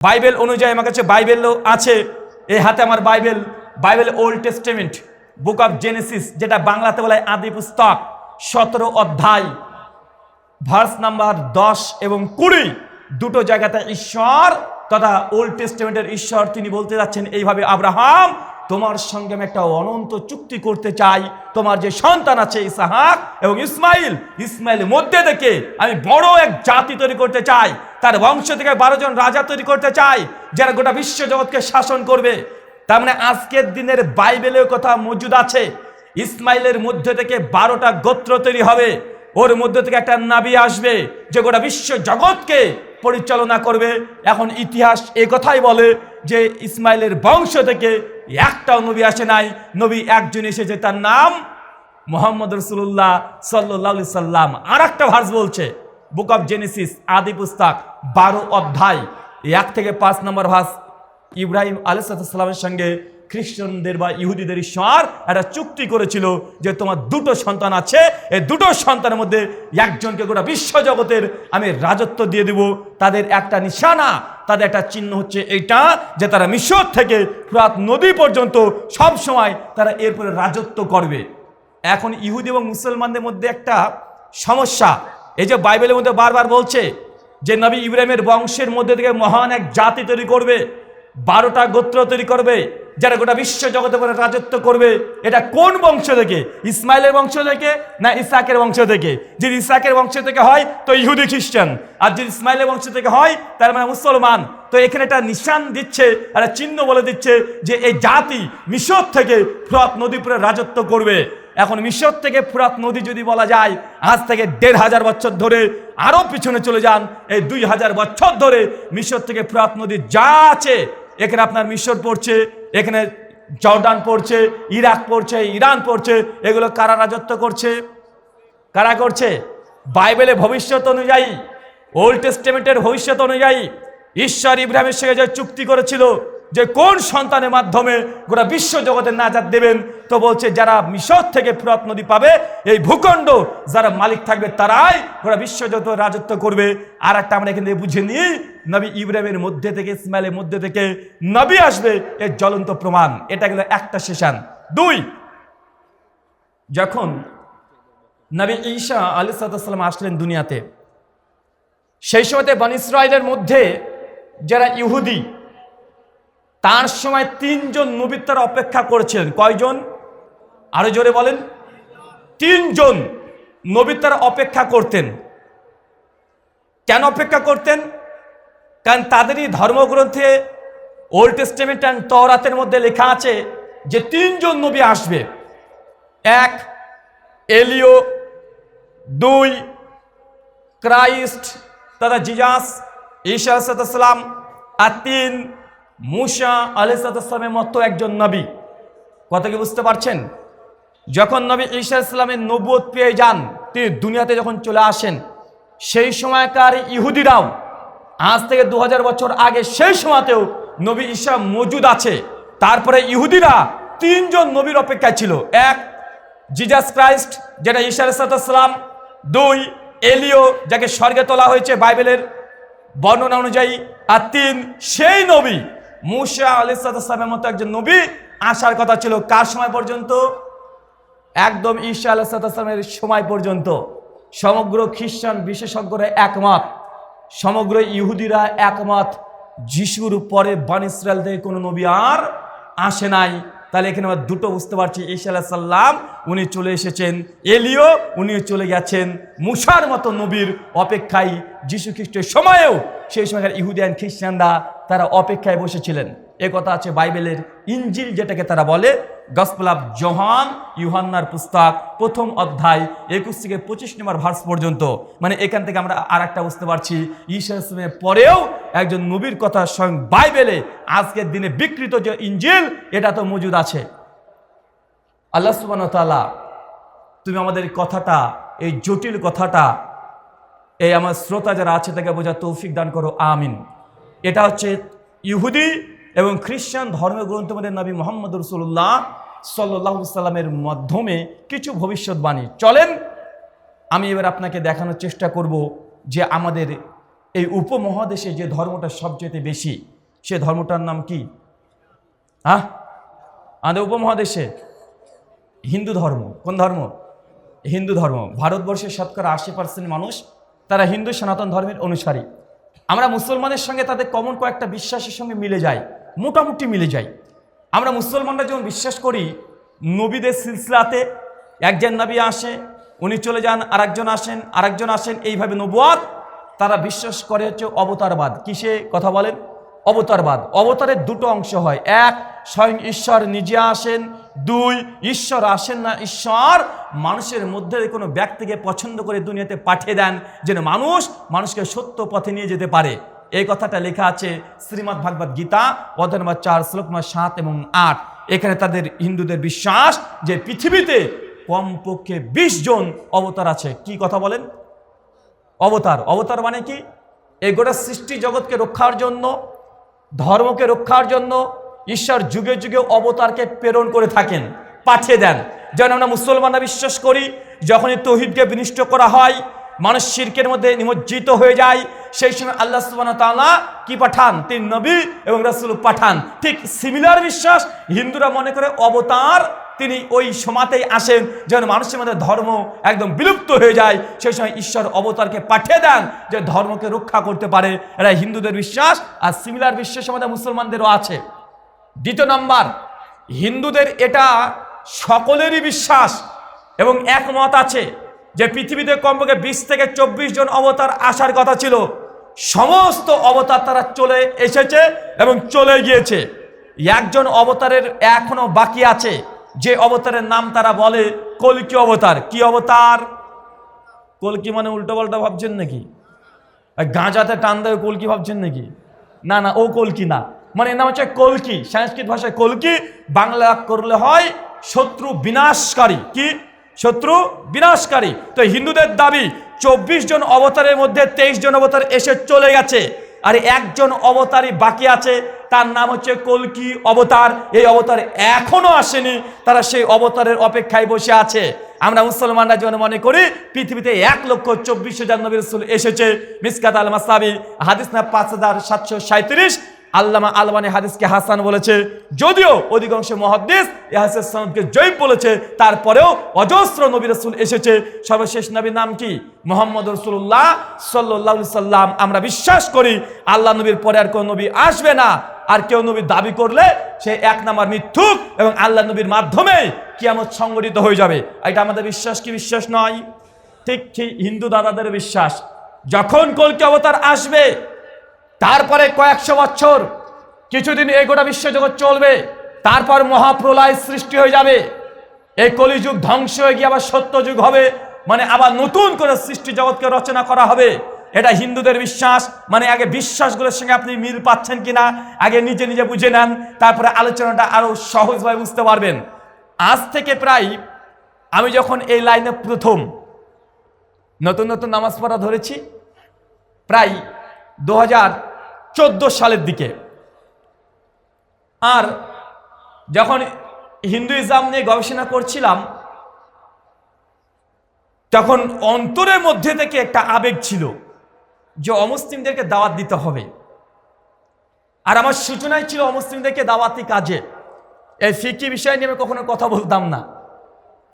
Bible অনুযায়ী আমার কাছে বাইবেলও আছে। এই হাতে আমার Bible. Bible Old Testament book of Genesis যেটা বাংলাতে বলা হয় আদি পুস্তক, সতেরো অধ্যায় ভার্স নাম্বার দশ এবং কুড়ি। দুটো জায়গাতে ঈশ্বর তথা ওল্ড টেস্টেমেন্টের ঈশ্বর তিনি বলতে যাচ্ছেন, এইভাবে আব্রাহাম তোমার সঙ্গে আমি একটা অনন্ত চুক্তি করতে চাই। তোমার যে সন্তান আছে ইসাহাক এবং ইসমাইল, ইসমাইলের মধ্যে থেকে আমি বড় এক জাতি তৈরি করতে চাই। তার বংশ থেকে বারো জন রাজা তৈরি করতে চাই, যারা গোটা বিশ্ব জগৎকে শাসন করবে। তার মানে আজকের দিনের বাইবেলের কথা মজুদ আছে। ইসমাইলের মধ্যে থেকে বারোটা গোত্র তৈরি হবে। ওর মধ্যে থেকে একটা নাবি আসবে, যে গোটা বিশ্ব জগৎকে পরিচালনা করবে। এখন ইতিহাস এ কথাই বলে যে ইসমাইলের বংশ থেকে একটাও নবী আসে নাই। নবী একজন এসেছে, তার নাম মোহাম্মদ রসুল্লাহ সাল্লি সাল্লাম। আর একটা ভার্স বলছে, বুক অফ জেনেসিস, আদি পুস্তক, বারো অধ্যায়। এক থেকে পাঁচ নম্বর ভাস ইব্রাহিম আলিসাল্লামের সঙ্গে খ্রিস্টানদের বা ইহুদিদের ঈশ্বর একটা চুক্তি করেছিল যে তোমার দুটো সন্তান আছে, এই দুটো সন্তানের মধ্যে একজনকে গোটা বিশ্ব জগতের আমি রাজত্ব দিয়ে দেব। তাদের একটা নিশানা, তাদের একটা চিহ্ন হচ্ছে এইটা যে তারা মিশর থেকে ফুরাত নদী পর্যন্ত সব সময় তারা এরপরে রাজত্ব করবে। এখন ইহুদি এবং মুসলমানদের মধ্যে একটা সমস্যা। এই যে বাইবেলের মধ্যে বারবার বলছে যে নবী ইব্রাহিমের বংশের মধ্যে থেকে মহান এক জাতি তৈরি করবে, বারোটা গোত্র তৈরি করবে যারা গোটা বিশ্ব জগতে করে রাজত্ব করবে, এটা কোন বংশ থেকে? ইসমাইলের বংশ থেকে না ইসাকের বংশ থেকে? যদি ইসাকের বংশ থেকে হয়, তো ইহুদি খ্রিস্টান। আর যদি ইসমাইলের বংশ থেকে হয়, তার মানে মুসলমান। তো এখানে একটা নিশান দিচ্ছে, একটা চিহ্ন বলে দিচ্ছে যে এই জাতি মিশর থেকে ফ্রত নদীপুরে রাজত্ব করবে। এখন মিশর থেকে ফুরাত নদী যদি বলা যায়, আজ থেকে দেড় হাজার বছর ধরে আরও পিছনে চলে যান। এই দুই হাজার বছর ধরে মিশর থেকে ফুরাত নদী যা আছে, এখানে আপনার মিশর পড়ছে এখানে জর্ডান পড়ছে, ইরাক পড়ছে, ইরান পড়ছে, এগুলো কারা রাজত্ব করছে? কারা করছে? বাইবেলে ভবিষ্যৎ অনুযায়ী, ওল্ড টেস্টেমেন্টের ভবিষ্যৎ অনুযায়ী, ঈশ্বর ইব্রাহিমের সঙ্গে যে চুক্তি করেছিল যে কোন সন্তানের মাধ্যমে গোটা বিশ্ব জগতের নাজাত দেবেন, তো বলছে যারা মিশর থেকে ফুরাত নদী পাবে, এই ভূখণ্ড যারা মালিক থাকবে তারাই গোটা বিশ্ব জগৎ রাজত্ব করবে। আর একটা আমরা এখান বুঝে নিই, নবী ইব্রাহিমের মধ্যে থেকে, ইসমাইলের মধ্যে থেকে নবী আসবে, এর জ্বলন্ত প্রমাণ। এটা গেল একটা সেশন। দুই, যখন নবী ঈশা আলি সাদাম আসলেন দুনিয়াতে, সেই সময়তে বান মধ্যে যারা ইহুদি তার সময় তিনজন নবীর তারা অপেক্ষা করেছিলেন। কয়জন? আরও জোরে বলেন। তিনজন নবীর তারা অপেক্ষা করতেন। কেন অপেক্ষা করতেন? কারণ তাদেরই ধর্মগ্রন্থে ওল্ড টেস্টামেন্ট অ্যান্ড তরাতের মধ্যে লেখা আছে যে তিনজন নবী আসবে। এক, এলিও, দুই, ক্রাইস্ট তথা জিজাস ঈশা সালাম, আর তিন মুসা আলিসামের মতো একজন নবী। কথা কি বুঝতে পারছেন? যখন নবী ঈশা ইসলামের নবুয়ত পেয়ে যান, তিনি দুনিয়াতে যখন চলে আসেন, সেই সময়কার ইহুদিরাও, আজ থেকে দু হাজার বছর আগে সেই সময়তেও নবী ঈশা মজুদ আছে। তারপরে ইহুদিরা তিনজন নবীর অপেক্ষায় ছিল। এক, জিজাস ক্রাইস্ট, যেটা ঈশা আলাইসালাম দুই, এলিও, যাকে স্বর্গে তোলা হয়েছে বাইবেলের বর্ণনা অনুযায়ী, আর তিন, সেই নবী মুসা আলিসালামের মতো একজন নবী আসার কথা ছিল কার সময় পর্যন্ত? একদম ঈশা আলাইসালামের সময় পর্যন্ত। সমগ্র খ্রিস্টান বিশেষজ্ঞরা একমত। সমগ্র ইহুদিরা একমত। যিশুর পরে বান ইসরায়েল থেকে কোনো নবী আর আসে নাই। তাহলে এখানে আমরা দুটো বুঝতে পারছি। ঈশা আলাহ সাল্লাম উনি চলে এসেছেন। এলিও উনি চলে গেছেন। মুসার মতো নবীর অপেক্ষায় যীশু খ্রিস্টের সময়েও সেই সময়কার ইহুদিয়ান খ্রিস্টানরা তারা অপেক্ষায় বসেছিলেন। এ কথা আছে বাইবেলের ইঞ্জিল যেটাকে তারা বলে গসপেল জোহান, ইউহান্নার পুস্তক, প্রথম অধ্যায়, একুশ থেকে পঁচিশ নম্বর ভার্স পর্যন্ত। মানে এখান থেকে আমরা আর একটা বুঝতে পারছি ইসলামের পরেও একজন নবীর কথা স্বয়ং বাইবেলে আজকের দিনে বিকৃত যে ইঞ্জিল, এটা তো মজুদ আছে। আল্লাহ সুবান তালা তুমি আমাদের কথাটা, এই জটিল কথাটা, এই আমার শ্রোতা যারা আছে তাকে বোঝা তৌফিক দান করো, আমিন। এটা হচ্ছে ইহুদি এবং খ্রিস্টান ধর্মগ্রন্থের মধ্যে নবী মোহাম্মদ রসুল্লাহ সাল্লাহ সাল্লামের মাধ্যমে কিছু ভবিষ্যৎবাণী। চলেন, আমি এবার আপনাকে দেখানোর চেষ্টা করব যে আমাদের এই উপমহাদেশে যে ধর্মটা সবচেয়ে বেশি, সে ধর্মটার নাম কি? হ্যাঁ আমাদের উপমহাদেশে হিন্দু ধর্ম, কোন ধর্ম? হিন্দু ধর্ম। ভারতবর্ষের শতকরা আশি পার্সেন্ট মানুষ তারা হিন্দু সনাতন ধর্মের অনুসারী। আমরা মুসলমানের সঙ্গে তাদের কমন কয়েকটা বিশ্বাসের সঙ্গে মিলে যাই, মোটামুটি মিলে যাই। আমরা মুসলমানরা যেমন বিশ্বাস করি, নবীদের সিলসিলাতে একজন নবী আসে, উনি চলে যান, আরেকজন আসেন আরেকজন আসেন, এইভাবে নবুয়াত, তারা বিশ্বাস করে হচ্ছে অবতারবাদ। কিসে কথা বলেন? অবতারবাদ। অবতারের দুটো অংশ হয়। এক, স্বয়ং ঈশ্বর নিজে আসেন। দুই, ঈশ্বর আসেন না, ঈশ্বর মানুষের মধ্যে কোনো ব্যক্তিকে পছন্দ করে দুনিয়াতে পাঠিয়ে দেন যেন মানুষ মানুষকে সত্য পথে নিয়ে যেতে পারে। এই কথাটা লেখা আছে শ্রীমদ্ ভাগবত গীতা, অধ্যায় নম্বর চার, শ্লোক নম্বর সাত এবং আট। এখানে তাদের হিন্দুদের বিশ্বাস যে পৃথিবীতে কমপক্ষে বিশ জন অবতার আছে। কি কথা বলেন? অবতার। অবতার মানে কি? এই গোটা সৃষ্টি জগৎকে রক্ষার জন্য ধর্মকে রক্ষার জন্য ঈশ্বর যুগে যুগে অবতারকে প্রেরণ করে থাকেন, পাঠিয়ে দেন। যেন আমরা মুসলমানরা বিশ্বাস করি, যখনই তহিদকে বিনিষ্ট করা হয়, মানুষ শিরকের মধ্যে নিমজ্জিত হয়ে যায়, সেই সময় আল্লাহ তাআলা কি পাঠান? তিন নবী এবং রাসুল পাঠান। ঠিক সিমিলার বিশ্বাস হিন্দুরা মনে করে অবতার তিনি ওই সমাতেই আসেন, যেন মানুষের মধ্যে ধর্ম একদম বিলুপ্ত হয়ে যায়। সেই সময় ঈশ্বর অবতারকে পাঠিয়ে দেন, যে ধর্মকে রক্ষা করতে পারে। এরা হিন্দুদের বিশ্বাস, আর সিমিলার বিশ্বাস আমাদের মুসলমানদেরও আছে। দ্বিতীয় নাম্বার, হিন্দুদের এটা সকলেরই বিশ্বাস এবং একমত আছে যে পৃথিবীতে কমপক্ষে বিশ থেকে চব্বিশ জন অবতার আসার কথা ছিল। সমস্ত অবতার তারা চলে এসেছে এবং চলে গিয়েছে। একজন অবতারের এখনও বাকি আছে। যে অবতারের নাম তারা বলে কলকি অবতার? কি অবতার? কলকি মানে উল্টো পাল্টা ভাবছেন নাকি? গাঁজাতে টান দেবে কলকি ভাবছেন নাকি? না না, ও কলকি না? মানে নাম হচ্ছে কলকি সংস্কৃত ভাষায় কলকি বাংলা করলে হয় শত্রু বিনাশকারী। কি? শত্রু বিনাশকারী। তো হিন্দুদের দাবি, চব্বিশ জন অবতারের মধ্যে তেইশ জন অবতার এসে চলে গেছে। আর একজন অবতারই বাকি আছে, তার নাম হচ্ছে কলকি অবতার। এই অবতার এখনও আসেনি, তারা সেই অবতারের অপেক্ষায় বসে আছে। আমরা মুসলমানরা যেন মনে করি, পৃথিবীতে এক লক্ষ চব্বিশ হাজার নবী রসুল এসেছে। মিসকাত আল মাসাবি হাদিস না পাঁচ হাজার সাতশো সাঁত্রিশ আল্লামা আলবানি হাদিসকে হাসান বলেছে, যদিও অধিকাংশ মহাদিস এ হাদিসের সনদকে জয়ীব বলেছে, তারপরেও অজস্র নবী রসুল এসেছে। সর্বশেষ নবীর নাম কি? মোহাম্মদ রসুল্লাহ সাল্লাহ সাল্লাম। আমরা বিশ্বাস করি, আল্লাহ নবীর পরে আর কোন নবী আসবে না। আর কেউ নবীর দাবি করলে সে এক নাম্বার মিথ্যুক এবং আল্লাহ নবীর মাধ্যমে কিয়ামত সংগঠিত হয়ে যাবে। এটা আমাদের বিশ্বাস কি বিশ্বাস নয়? ঠিক ঠিক হিন্দু দাদাদের বিশ্বাস, যখন কলকি অবতার আসবে তারপরে কয়েকশো বছর, কিছুদিন এই গোটা বিশ্বজগৎ চলবে, তারপর মহাপ্রলয় সৃষ্টি হয়ে যাবে। এই কলিযুগ ধ্বংস হয়ে গিয়ে আবার সত্যযুগ হবে মানে আবার নতুন করে সৃষ্টি জগৎকে রচনা করা হবে। এটা হিন্দুদের বিশ্বাস মানে আগে বিশ্বাসগুলোর সঙ্গে আপনি মিল পাচ্ছেন কিনা, আগে নিজে নিজে বুঝে নেন, তারপরে আলোচনাটা আরও সহজভাবে বুঝতে পারবেন। আজ থেকে প্রায় আমি যখন এই লাইনে প্রথম নতুন নতুন নামাজ পড়া ধরেছি, প্রায় দু হাজার চোদ্দ সালের দিকে। আর যখন হিন্দুইজম নিয়ে গবেষণা করছিলাম, তখন অন্তরের মধ্যে থেকে একটা আবেগ ছিল যে অমুসলিমদেরকে দাওয়াত দিতে হবে। আর আমার সূচনায় ছিল অমুসলিমদেরকে দাওয়াতি কাজে। এই ফিকি বিষয় নিয়ে আমি কখনো কথা বলতাম না।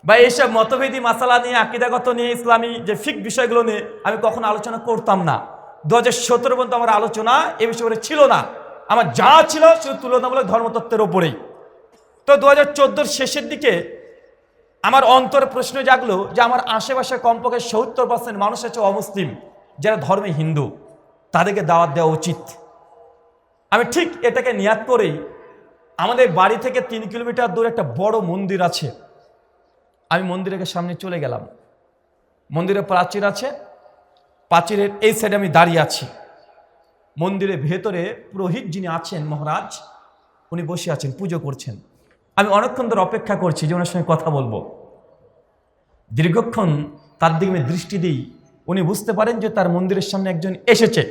বা এইসব মতভেদী মাসালা নিয়ে, আকিদাগত নিয়ে, ইসলামী যে ফিক বিষয়গুলো নিয়ে আমি কখনো আলোচনা করতাম না। দু হাজার সতেরো পর্যন্ত আমার আলোচনা এ বিষয়ে ছিল না। আমার যা ছিল শুধু তুলনামূলক ধর্মতত্ত্বের ওপরেই তো দু হাজার শেষের দিকে আমার অন্তর প্রশ্ন জাগলো যে আমার আশেপাশে কমপক্ষে সত্তর পার্সেন্ট মানুষ আছে অমুসলিম, যারা ধর্মে হিন্দু। তাদেরকে দাওয়াত দেওয়া উচিত। আমি ঠিক এটাকে নিয়াত করেই আমাদের বাড়ি থেকে তিন কিলোমিটার দূরে একটা বড় মন্দির আছে। আমি মন্দিরের সামনে চলে গেলাম। মন্দিরে প্রাচীর আছে। প্রাচীরের এই সাইডে আমি দাঁড়িয়ে আছি। মন্দিরের ভেতরে পুরোহিত যিনি আছেন মহারাজ, উনি বসে আছেন, পুজো করছেন। আমি অনেকক্ষণ ধরে অপেক্ষা করছি যে ওনার সঙ্গে কথা বলব। দীর্ঘক্ষণ তার দিকে আমি দৃষ্টি দিই, উনি বুঝতে পারেন যে তার মন্দিরের সামনে একজন এসেছে।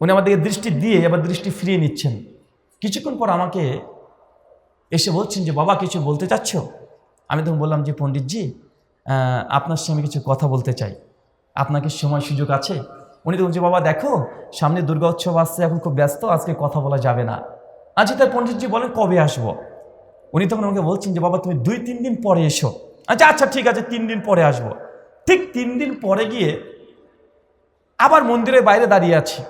উনি আমাদেরকে দৃষ্টি দিয়ে আবার দৃষ্টি ফিরিয়ে নিচ্ছেন। কিছুক্ষণ পর আমাকে এসে বলছেন যে, বাবা, কিছু বলতে চাচ্ছ? আমি তখন বললাম যে, পণ্ডিতজি আপনার সঙ্গে কিছু কথা বলতে চাই। আপনাকে সময় সুযোগ আছে? উনি তো বলছে, বাবা, দেখো, সামনে দুর্গা উৎসব আসছে, এখন খুব ব্যস্ত, আজকে কথা বলা যাবে না। আচ্ছা তাই পণ্ডিতজি বলেন, কবে আসব? উনি তখন আমাকে বলছেন যে, বাবা, তুমি দুই, তিন দিন পরে এসো। আচ্ছা আচ্ছা ঠিক আছে, তিন দিন পরে আসব। ঠিক তিন দিন পরে গিয়ে আবার মন্দিরের বাইরে দাঁড়িয়ে আছি।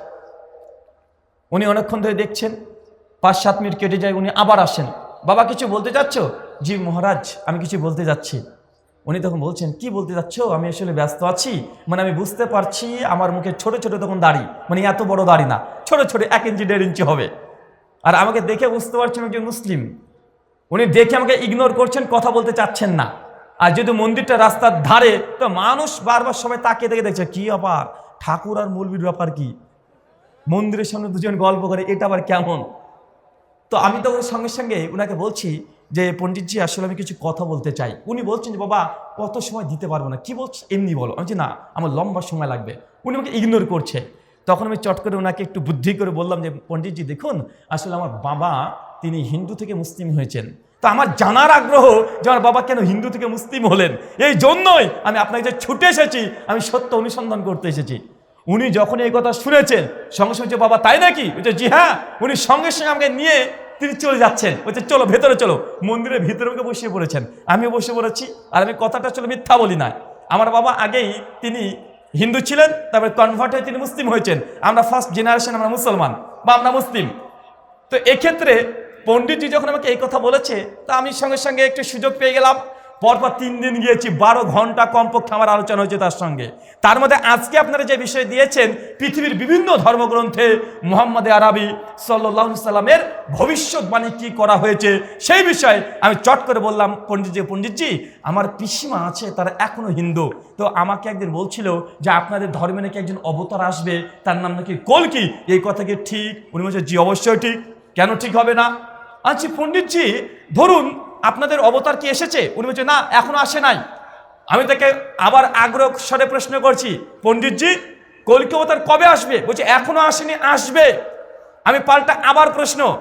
উনি অনেকক্ষণ ধরে দেখছেন, পাঁচ, সাত মিনিট কেটে যায়, উনি আবার আসেন। বাবা, কিছু বলতে যাচ্ছ জি, মহারাজ, আমি কিছু বলতে যাচ্ছি। উনি তখন বলছেন, কি বলতে যাচ্ছ আমি আসলে ব্যস্ত আছি। মানে আমি বুঝতে পারছি আমার মুখে ছোট ছোট তখন দাড়ি। মানে এত বড় দাড়ি না। ছোট ছোট এক ইঞ্চি, দেড় ইঞ্চি হবে। আর আমাকে দেখে বুঝতে পারছেন একজন মুসলিম। উনি দেখে আমাকে ইগনোর করছেন, কথা বলতে চাচ্ছেন না। আর যদি মন্দিরটা রাস্তার ধারে, তো মানুষ বারবার সবাই তাকিয়ে দেখে দেখছে, কি আবার ঠাকুর আর মৌলবীর ব্যাপার কি? মন্দিরের সামনে দুজন গল্প করে, এটা আবার কেমন? তো আমি তো ওর সঙ্গে সঙ্গে উনাকে বলছি যে পণ্ডিতজি আসলে আমি কিছু কথা বলতে চাই। উনি বলছেন যে বাবা কত সময় দিতে পারব না? কি বলছে? এমনি বলো। আমি না আমার লম্বা সময় লাগবে। উনি আমাকে ইগনোর করছে। তখন আমি চট করে ওনাকে একটু বুদ্ধি করে বললাম যে পণ্ডিতজি দেখুন আসলে আমার বাবা তিনি হিন্দু থেকে মুসলিম হয়েছেন। তো আমার জানার আগ্রহ যে আমার বাবা কেন হিন্দু থেকে মুসলিম হলেন? এই জন্যই আমি আপনাকে যে ছুটে এসেছি আমি সত্য অনুসন্ধান করতে এসেছি। উনি যখন এই কথা শুনেছেন সঙ্গে সঙ্গে যে, বাবা তাই নাকি? বলছে জি হ্যাঁ। উনি সঙ্গে সঙ্গে আমাকে নিয়ে তিনি চলে যাচ্ছেন। বলছে, চলো, ভেতরে চলো। মন্দিরের ভিতরে আমাকে বসিয়ে পড়েছেন। আমিও বসে পড়েছি। আর আমি কথাটা চলো মিথ্যা বলি না। আমার বাবা আগেই তিনি হিন্দু ছিলেন, তারপরে কনভার্ট হয়ে তিনি মুসলিম হয়েছেন। আমরা ফার্স্ট জেনারেশন আমরা মুসলমান বা আমরা মুসলিম। তো এক্ষেত্রে পণ্ডিতজি যখন আমাকে এই কথা বলেছে, তা আমি সঙ্গে সঙ্গে একটু সুযোগ পেয়ে গেলাম। পরপর তিন দিন গিয়েছি, বারো ঘণ্টা কমপক্ষে আমার আলোচনা হয়েছে তার সঙ্গে। তার মধ্যে আজকে আপনারা যে বিষয় দিয়েছেন, পৃথিবীর বিভিন্ন ধর্মগ্রন্থে মোহাম্মদ আরবি সাল্লাহ সাল্লামের ভবিষ্যৎবাণী কি করা হয়েছে, সেই বিষয়ে আমি চট করে বললাম পণ্ডিতজি পণ্ডিতজি আমার পিসিমা আছে, তারা এখনও হিন্দু। তো আমাকে একদিন বলছিল যে আপনাদের ধর্মে নাকি একজন অবতার আসবে, তার নাম নাকি কলকি এই কথা কি ঠিক? উনি বলছে, জি, অবশ্যই ঠিক। কেন ঠিক হবে না? আচ্ছা পণ্ডিতজি ধরুন আপনাদের অবতার কি এসেছে? উনি বলছে, না, এখনও আসে নাই। আমি তাকে আবার আগ্রহ স্বরে প্রশ্ন করছি, পণ্ডিতজি, কলকি অবতার কবে আসবে? বলছে, এখনও আসেনি, আসবে। আমি পাল্টা আবার প্রশ্ন,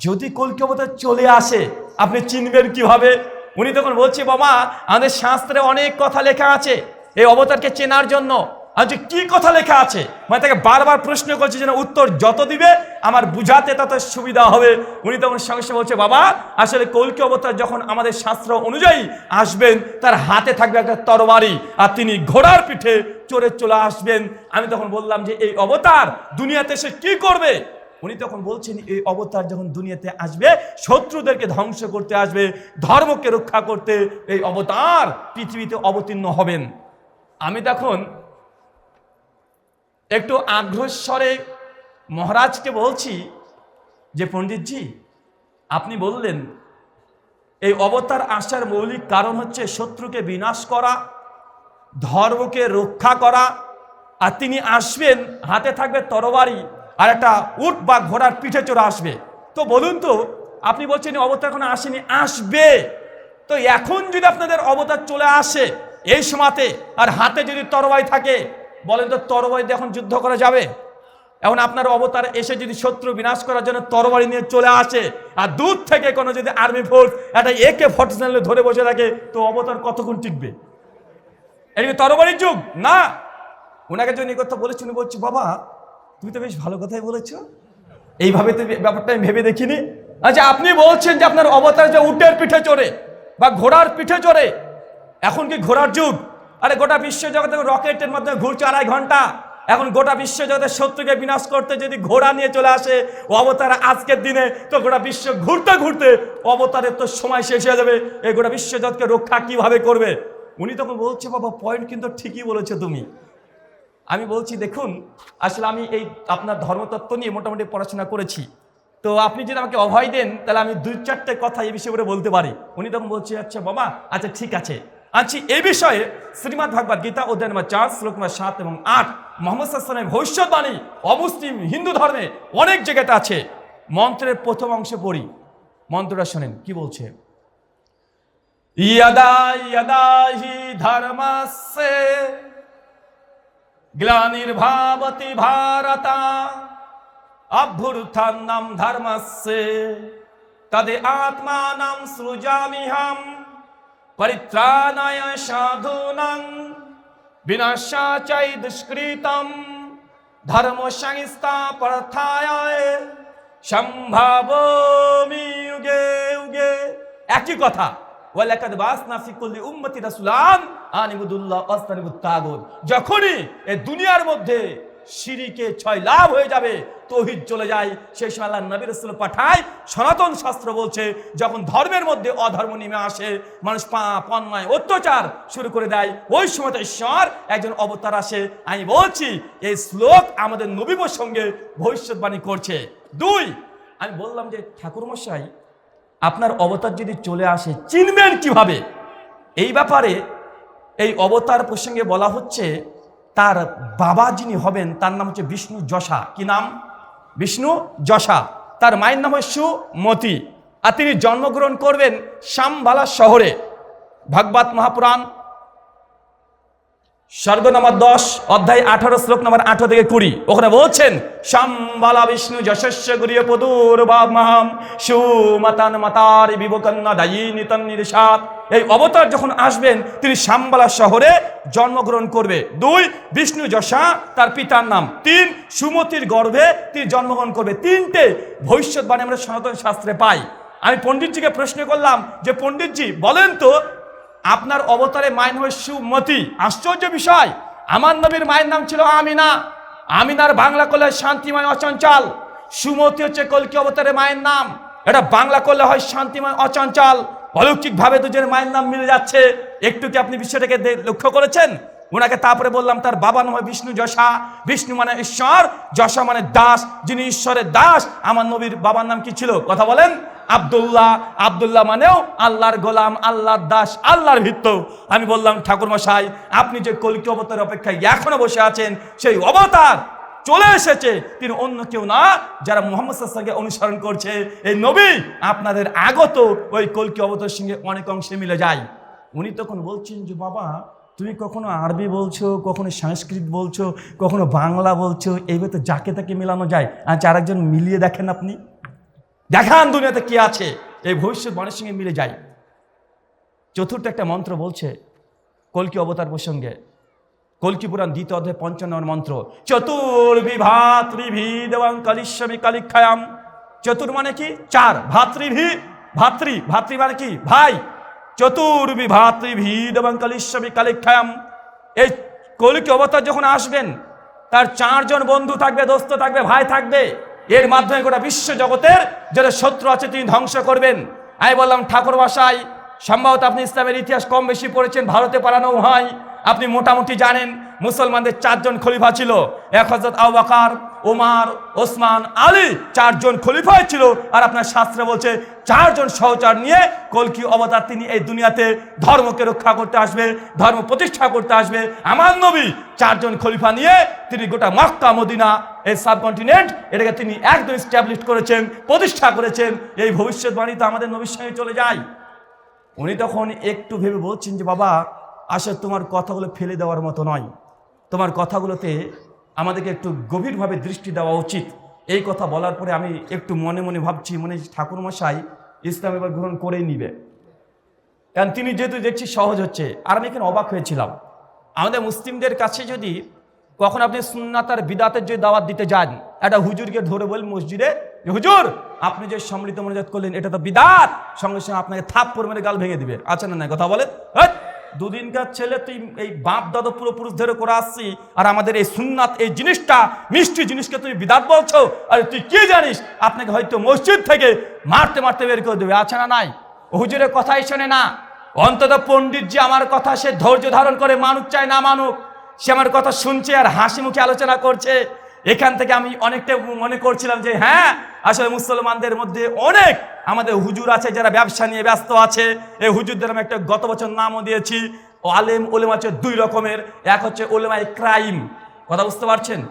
যদি কলকি অবতার চলে আসে, আপনি চিনবেন কীভাবে? উনি তখন বলছে, বাবা, আমাদের শাস্ত্রে অনেক কথা লেখা আছে, এই অবতারকে চেনার জন্য। আচ্ছা কি কথা লেখা আছে? মানে তাকে বারবার প্রশ্ন করছে যেন উত্তর যত দিবে, আমার বুঝাতে তত সুবিধা হবে। উনি তখন সঙ্গে সঙ্গে বলছে, বাবা, আসলে কলকি অবতার যখন আমাদের শাস্ত্র অনুযায়ী আসবেন, তার হাতে থাকবে একটা তরবারি আর তিনি ঘোড়ার পিঠে চড়ে চলে আসবেন। আমি তখন বললাম যে, এই অবতার দুনিয়াতে সে কি করবে? উনি তখন বলছেন, এই অবতার যখন দুনিয়াতে আসবে, শত্রুদেরকে ধ্বংস করতে আসবে, ধর্মকে রক্ষা করতে এই অবতার পৃথিবীতে অবতীর্ণ হবেন। আমি তখন একটু আগ্রস্বরে মহারাজকে বলছি যে পণ্ডিতজি, আপনি বললেন, এই অবতার আসার মৌলিক কারণ হচ্ছে শত্রুকে বিনাশ করা, ধর্মকে রক্ষা করা, আর তিনি আসবেন, হাতে থাকবে তরবারি আর একটা উট বা ঘোড়ার পিঠে চড়ে আসবে। তো বলুন তো, আপনি বলছেন অবতার এখন আসেনি, আসবে। তো এখন যদি আপনাদের অবতার চলে আসে এই সময়তে, আর হাতে যদি তরবারি থাকে বলেন তো তরবারি দিয়ে এখন যুদ্ধ করা যাবে? এখন আপনার অবতার এসে যদি শত্রু বিনাশ করার জন্য তরবারি নিয়ে চলে আসে, আর দূর থেকে কোনো যদি আর্মি ফোর্স একটা একে ফর্টি ধরে বসে থাকে, তো অবতার কতক্ষণ টিকবে? এটা কি তরবারির যুগ? না। ওনাকে এই কথা বলেছি, উনি বলছি, বাবা, তুমি তো বেশ ভালো কথাই বলেছ। এইভাবে তো ব্যাপারটা আমি ভেবে দেখিনি। আচ্ছা আপনি বলছেন যে আপনার অবতার যে উটের পিঠে চড়ে বা ঘোড়ার পিঠে চড়ে, এখন কি ঘোড়ার যুগ? আরে গোটা বিশ্ব জগতে রকেটের মাধ্যমে ঘুরছে আড়াই ঘণ্টা। এখন গোটা বিশ্ব জগতের শত্রুকে বিনাশ করতে যদি ঘোড়া নিয়ে চলে আসে অবতার আজকের দিনে, তো গোটা বিশ্ব ঘুরতে ঘুরতে অবতারের তো সময় শেষ হয়ে যাবে। এই গোটা বিশ্ব জগৎকে রক্ষা কীভাবে করবে? উনি তখন বলছে, বাবা পয়েন্ট কিন্তু ঠিকই বলেছ তুমি। আমি বলছি, দেখুন, আসলে আমি এই আপনার ধর্মতত্ত্ব নিয়ে মোটামুটি পড়াশোনা করেছি। তো আপনি যদি আমাকে অভয় দেন, তাহলে আমি দুই চারটে কথা এই বিষয়ে বলতে পারি। উনি তখন বলছে আচ্ছা বাবা আচ্ছা ঠিক আছে। আচ্ছা এ বিষয়ে শ্রীমৎ ভাগবত গীতা অধ্যায় নম্বর চার, শ্লোক নম্বর সাত এবং আট, মোহাম্মদ সাল্লামের ভবিষ্যৎবাণী, অমুসলিম, হিন্দু ধর্মে অনেক জায়গাতে আছে। মন্ত্রের প্রথম অংশে পড়ি। মন্ত্রটা শোনেন, কি বলছে? ইয়াদা ইয়াদা হি ধর্মস্যে গ্লানির্ভাবতি ভারতা, অভ্যুত্থান্নাম ধর্মস্যে, তদে আত্মানাম সৃজামিহম পরিত্রাণায় সাধূনাং বিনাশাচাই দুষ্কৃতম ধর্ম সংস্থাপনায় সম্ভাবমি যুগে যুগে একই কথা। ওয়ালাকাদ বাসনা ফি উম্মতি রাসূলান আনিবুদুল্লাহ ওয়াস্তানিবুত তাগুত। যখনই এই দুনিয়ার মধ্যে শিরিকে ছয় লাভ হয়ে যাবে, তৌহিদ চলে যায়। সেই সময় আল্লাহ নবী রাসূল পাঠায়, সনাতন শাস্ত্র বলছে, যখন ধর্মের মধ্যে অধর্ম নেমে আসে, মানুষ পাপ, অন্যায়, অত্যাচার শুরু করে দেয়। ওই সময় ঈশ্বর একজন অবতার আসে। আমি বলছি, এই শ্লোক আমাদের নবী সঙ্গে ভবিষ্যৎবাণী করছে। দুই, আমি বললাম যে, ঠাকুরমশাই, আপনার অবতার যদি চলে আসে, চিনবেন কীভাবে? এই ব্যাপারে এই অবতার প্রসঙ্গে বলা হচ্ছে তার বাবা যিনি হবেন, তার নাম হচ্ছে বিষ্ণু যশা। কি নাম? বিষ্ণু যশা। তার মায়ের নাম হচ্ছে সুমতি। আর তিনি জন্মগ্রহণ করবেন শ্যামবালা শহরে, ভাগবত মহাপুরাণ স্বর্গ নম্বর দশ, অধ্যায় আঠারো, শ্লোক নম্বর আঠারো থেকে কুড়ি। ওখানে বলছেন, সম্বালা বিষ্ণু যশস্য গুরিয় পদুর মাহাম সুমাতান মাতার বিবকন্যা দায়ী নিতন নির্সাদ এই অবতার যখন আসবেন, তিনি শাম্বালা শহরে জন্মগ্রহণ করবে। দুই, বিষ্ণু যশা, তার পিতার নাম। তিন, সুমতির গর্ভে তিনি জন্মগ্রহণ করবে। তিনটে, ভবিষ্যৎবাণী আমরা সনাতন শাস্ত্রে পাই। আমি পণ্ডিতজিকে প্রশ্ন করলাম যে, পণ্ডিতজি, বলেন তো আপনার অবতারে মায়ের নাম সুমতি। আশ্চর্য বিষয়, আমার নবীর মায়ের নাম ছিল আমিনা। আমিনার বাংলা করলে শান্তিময় অচঞ্চল। সুমতি হচ্ছে কলকি অবতারে মায়ের নাম। এটা বাংলা করলে হয় শান্তিময় অচঞ্চল। অলৌকিক ভাবে দুজনের মায়ের নাম মিলে যাচ্ছে। একটু কি আপনি বিষয়টাকে লক্ষ্য করেছেন? ওনাকে তারপরে বললাম, তার বাবা নাম বিষ্ণু যশা। বিষ্ণু মানে ঈশ্বর, যশা মানে দাস। যিনি ঈশ্বরের দাস, আমার নবীর বাবার নাম কি ছিল? কথা বলেন। আব্দুল্লাহ আব্দুল্লাহ মানেও আল্লাহর গোলাম, আল্লাহর দাস, আল্লাহর ভিত্ত আমি বললাম ঠাকুর মশাই আপনি যে কলিক অবতারের অপেক্ষায় এখনও বসে আছেন, সেই অবতার চলে এসেছে। তিনি অন্য কেউ না, যারা মোহাম্মদ সাল্লামকে অনুসরণ করছে। এই নবী, আপনাদের আগত ওই কলকি অবতার সঙ্গে অনেক অংশে মিলে যায়। উনি তখন বলছেন যে, বাবা, তুমি কখনো আরবি বলছো, কখনো সংস্কৃত বলছো, কখনো বাংলা বলছো এইভাবে তো যাকে তাকে মেলানো যায়। আচ্ছা আরেকজন মিলিয়ে দেখেন আপনি। দেখান দুনিয়াতে কি আছে। এই ভবিষ্যৎবাণীর সঙ্গে মিলে যায়। চতুর্থ একটা মন্ত্র বলছে কলকি অবতার প্রসঙ্গে? কলকি পুরাণ দ্বিতীয় অধ্যায় পঞ্চান্ন মন্ত্র? চতুর্বিভা ত্রিভি দেবাং কালিশ্বমী কালিক্ষায়াম। চতুর মানে কি? চার। ভাতৃভি ভাতৃ। ভাতৃ মানে কি? ভাই। চতুর্বি ভাতৃভি দেবাং কালিশ্বমী কালিক্ষায়াম। এই কলিকি অবতার যখন আসবেন, তার চারজন বন্ধু থাকবে, দোস্ত থাকবে, ভাই থাকবে এর মাধ্যমে গোটা বিশ্ব জগতের যারা শত্রু আছে তিনি ধ্বংস করবেন। আমি বললাম, ঠাকুর বাসায় সম্ভবত আপনি ইসলামের ইতিহাস কম বেশি পড়েছেন, ভারতে পালানো হয়। আপনি মোটামুটি জানেন, মুসলমানদের চারজন খলিফা ছিল। এক হজরত আবাকার ওমার ওসমান, আলী চারজন খলিফা ছিল। আর আপনার শাস্ত্রে বলছে, চারজন সহচার নিয়ে কলকি অবতার তিনি এই দুনিয়াতে ধর্মকে রক্ষা করতে আসবে, ধর্ম প্রতিষ্ঠা করতে আসবে। আমার নবী চারজন খলিফা নিয়ে তিনি গোটা মক্কা, মদিনা, এই সাবকন্টিনেন্ট এটাকে তিনি একদম স্ট্যাবলিশ করেছেন, প্রতিষ্ঠা করেছেন। এই ভবিষ্যৎবাণী তো আমাদের নবীর সঙ্গে চলে যায়। উনি তখন একটু ভেবে বলছেন যে, বাবা আসলে তোমার কথাগুলো ফেলে দেওয়ার মতো নয়। তোমার কথাগুলোতে আমাদেরকে একটু গভীরভাবে দৃষ্টি দেওয়া উচিত। এই কথা বলার পরে আমি একটু মনে মনে ভাবছি, মনে ঠাকুরমশাই ইসলাম এবার গ্রহণ করেই নিবে। কারণ তিনি যেহেতু দেখছি সহজ হচ্ছে, আর আমি এখানে অবাক হয়েছিলাম। আমাদের মুসলিমদের কাছে যদি কখন আপনি সুন্নাতার বিদাতের যে দাওয়াত দিতে যান, একটা হুজুরকে ধরে বল মসজিদে হুজুর, আপনি যে সম্মিলিত মনোজাত করলেন, এটা তো বিদাত। সঙ্গে সঙ্গে আপনাকে থাপ পর মেরে গাল ভেঙে দিবে। আচ্ছা না কথা বলে হ্যাট! দুদিনকার ছেলে, তুই এই বাপ দাদা পুরোপুরুষ ধরে করে আসছি, আর আমাদের এই সুন্নাত, এই জিনিসটা, মিষ্টি জিনিসকে তুমি বিদাত বলছো, আরে তুই কি জানিস? আপনাকে হয়তো মসজিদ থেকে মারতে মারতে বের করে দেবে, আছে না নাই? ও হুজুরের কথাই শোনে না। অন্তত পণ্ডিত যে আমার কথা সে ধৈর্য ধারণ করে মানুক চায় না মানুক। সে আমার কথা শুনছে আর হাসি মুখে আলোচনা করছে। এখান থেকে আমি অনেকটা মনে করছিলাম যে হ্যাঁ আসলে মুসলমানদের মধ্যে অনেক আমাদের হুজুর আছে যারা ব্যবসা নিয়ে ব্যস্ত আছে। এই হুজুরদের আমি একটা গত বছর নামও দিয়েছি। ও আলেম ওলেম আছে দুই রকমের। এক হচ্ছে ওলেমাই ক্রাইম। কথা বুঝতে পারছেন?